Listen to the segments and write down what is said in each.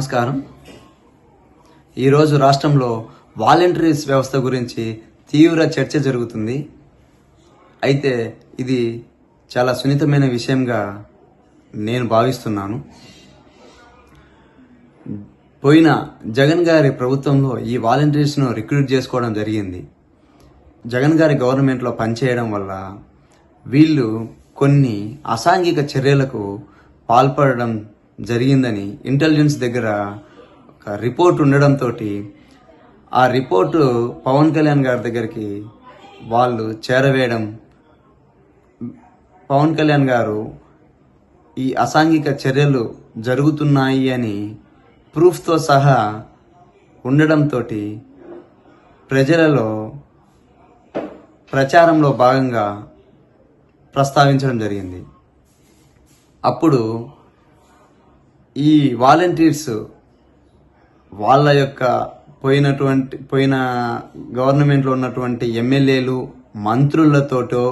నమస్కారం. ఈరోజు రాష్ట్రంలో వాలంటీర్స్ వ్యవస్థ గురించి తీవ్ర చర్చ జరుగుతుంది. అయితే ఇది చాలా సున్నితమైన విషయంగా నేను భావిస్తున్నాను. పోయిన జగన్ గారి ప్రభుత్వంలో ఈ వాలంటీర్స్ను రిక్రూట్ చేసుకోవడం జరిగింది. జగన్ గారి గవర్నమెంట్లో పనిచేయడం వల్ల వీళ్ళు కొన్ని అసాంఘిక చర్యలకు పాల్పడడం జరిగిందని ఇంటెలిజెన్స్ దగ్గర ఒక రిపోర్ట్ ఉండడంతో ఆ రిపోర్టు పవన్ కళ్యాణ్ గారి దగ్గరికి వాళ్ళు చేరవేయడం పవన్ కళ్యాణ్ గారు ఈ అసాంఘిక చర్యలు జరుగుతున్నాయి అని ప్రూఫ్తో సహా ఉండడంతో ప్రజలలో ప్రచారంలో భాగంగా ప్రస్తావించడం జరిగింది. అప్పుడు ఈ వాలంటీర్స్ వాళ్ళ యొక్క పోయినటువంటి పోయిన గవర్నమెంట్లో ఉన్నటువంటి ఎమ్మెల్యేలు మంత్రులతోటో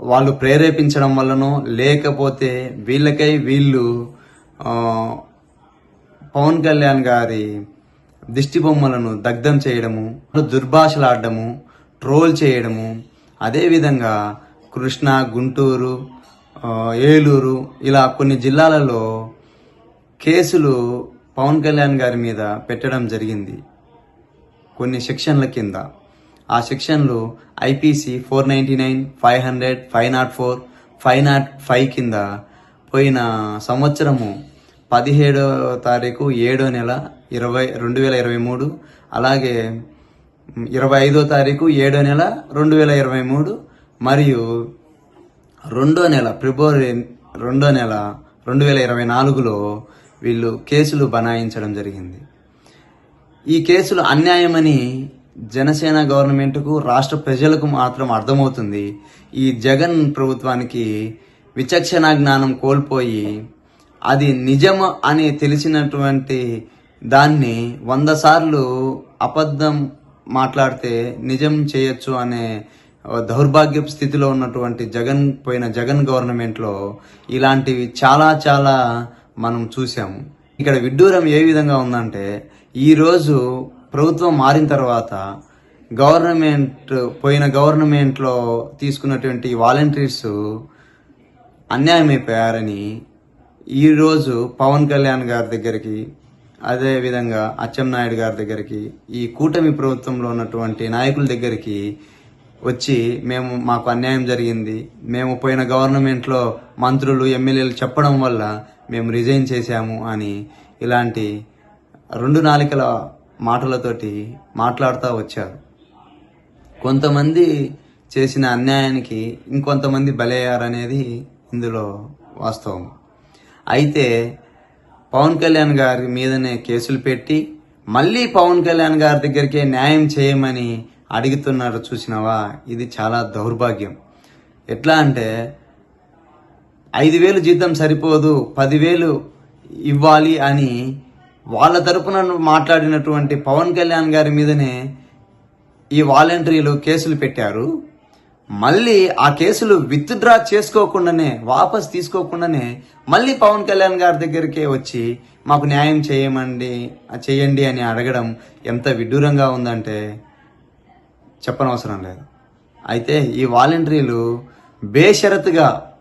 వాళ్ళు ప్రేరేపించడం వల్లనో లేకపోతే వీళ్ళకై వీళ్ళు పవన్ కళ్యాణ్ గారి దిష్టి బొమ్మలను దగ్ధం చేయడము దుర్భాషలాడము ట్రోల్ చేయడము అదేవిధంగా కృష్ణా గుంటూరు ఏలూరు ఇలా కొన్ని జిల్లాలలో కేసులు పవన్ కళ్యాణ్ గారి మీద పెట్టడం జరిగింది కొన్ని సెక్షన్ల కింద. ఆ సెక్షన్లు IPC four ninety nine five hundred five nought four five nought five కింద పోయిన సంవత్సరము పదిహేడో తారీఖు ఏడో నెల ఇరవై రెండు వేల ఇరవై మూడు అలాగే ఇరవై ఐదో తారీఖు ఏడో నెల రెండు వేల ఇరవై మూడు మరియు రెండో నెల ఫిబ్రవరి రెండో నెల రెండు వేల ఇరవై నాలుగులో వీళ్ళు కేసులు బనాయించడం జరిగింది. ఈ కేసులు అన్యాయమని జనసేన గవర్నమెంట్కు రాష్ట్ర ప్రజలకు మాత్రం అర్థమవుతుంది. ఈ జగన్ ప్రభుత్వానికి విచక్షణ జ్ఞానం కోల్పోయి అది నిజం అని తెలిసినటువంటి దాన్ని వంద సార్లు అబద్ధం మాట్లాడితే నిజం చేయొచ్చు అనే దౌర్భాగ్యపు స్థితిలో ఉన్నటువంటి జగన్ పోయిన జగన్ గవర్నమెంట్లో ఇలాంటివి చాలా చాలా మనం చూసాము ఇక్కడ విడ్డూరం ఏ విధంగా ఉందంటే ఈరోజు ప్రభుత్వం మారిన తర్వాత గవర్నమెంట్ పోయిన గవర్నమెంట్లో తీసుకున్నటువంటి వాలంటీర్స్ అన్యాయమైపోయారని ఈరోజు పవన్ కళ్యాణ్ గారి దగ్గరికి అదేవిధంగా అచ్చెం నాయుడు గారి దగ్గరికి ఈ కూటమి ప్రభుత్వంలో ఉన్నటువంటి నాయకుల దగ్గరికి వచ్చి మేము మాకు అన్యాయం జరిగింది. మేము పోయిన గవర్నమెంట్లో మంత్రులు ఎమ్మెల్యేలు చెప్పడం వల్ల మేము రిజైన్ చేశాము అని ఇలాంటి రెండు నాలికల మాటలతోటి మాట్లాడుతూ వచ్చారు. కొంతమంది చేసిన అన్యాయానికి ఇంకొంతమంది బలయ్యారనేది ఇందులో వాస్తవం. అయితే పవన్ కళ్యాణ్ గారి మీదనే కేసులు పెట్టి మళ్ళీ పవన్ కళ్యాణ్ గారి దగ్గరికే న్యాయం చేయమని అడుగుతున్నారు చూసినావా? ఇది చాలా దౌర్భాగ్యం. ఎట్లా అంటే ఐదు వేలు జీతం సరిపోదు పదివేలు ఇవ్వాలి అని వాళ్ళ తరపున మాట్లాడినటువంటి పవన్ కళ్యాణ్ గారి మీదనే ఈ వాలంటీర్లు కేసులు పెట్టారు. మళ్ళీ ఆ కేసులు విత్డ్రా చేసుకోకుండానే వాపస్ తీసుకోకుండానే మళ్ళీ పవన్ కళ్యాణ్ గారి దగ్గరికే వచ్చి మాకు న్యాయం చేయమండి చేయండి అని అడగడం ఎంత విడ్డూరంగా ఉందంటే చెప్పనవసరం లేదు. అయితే ఈ వాలంటీర్లు బేషరతుగా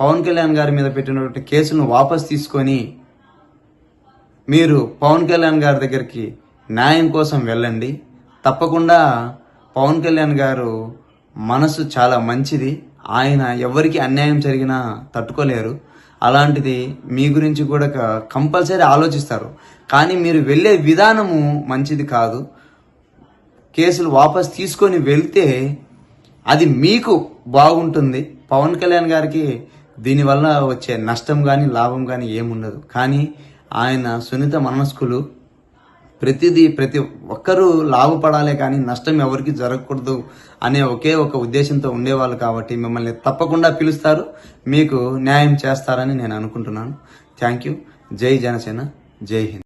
పవన్ కళ్యాణ్ గారి మీద పెట్టినటువంటి కేసును వాపస్ తీసుకొని మీరు పవన్ కళ్యాణ్ గారి దగ్గరికి న్యాయం కోసం వెళ్ళండి. తప్పకుండా పవన్ కళ్యాణ్ గారు మనసు చాలా మంచిది. ఆయన ఎవరికి అన్యాయం జరిగినా తట్టుకోలేరు. అలాంటిది మీ గురించి కూడా కంపల్సరీ ఆలోచిస్తారు. కానీ మీరు వెళ్ళే విధానము మంచిది కాదు. కేసులు వాపస్ తీసుకొని వెళ్తే అది మీకు బాగుంటుంది. పవన్ కళ్యాణ్ గారికి దీనివల్ల వచ్చే నష్టం కానీ లాభం కానీ ఏముండదు. కానీ ఆయన సున్నిత మనస్కులు ప్రతిదీ ప్రతి ఒక్కరూ లాభపడాలే కానీ నష్టం ఎవరికి జరగకూడదు అనే ఒకే ఒక ఉద్దేశంతో ఉండేవాళ్ళు కాబట్టి మిమ్మల్ని తప్పకుండా పిలుస్తారు. మీకు న్యాయం చేస్తారని నేను అనుకుంటున్నాను. Thank you. జై జనసేన. జై హింద్.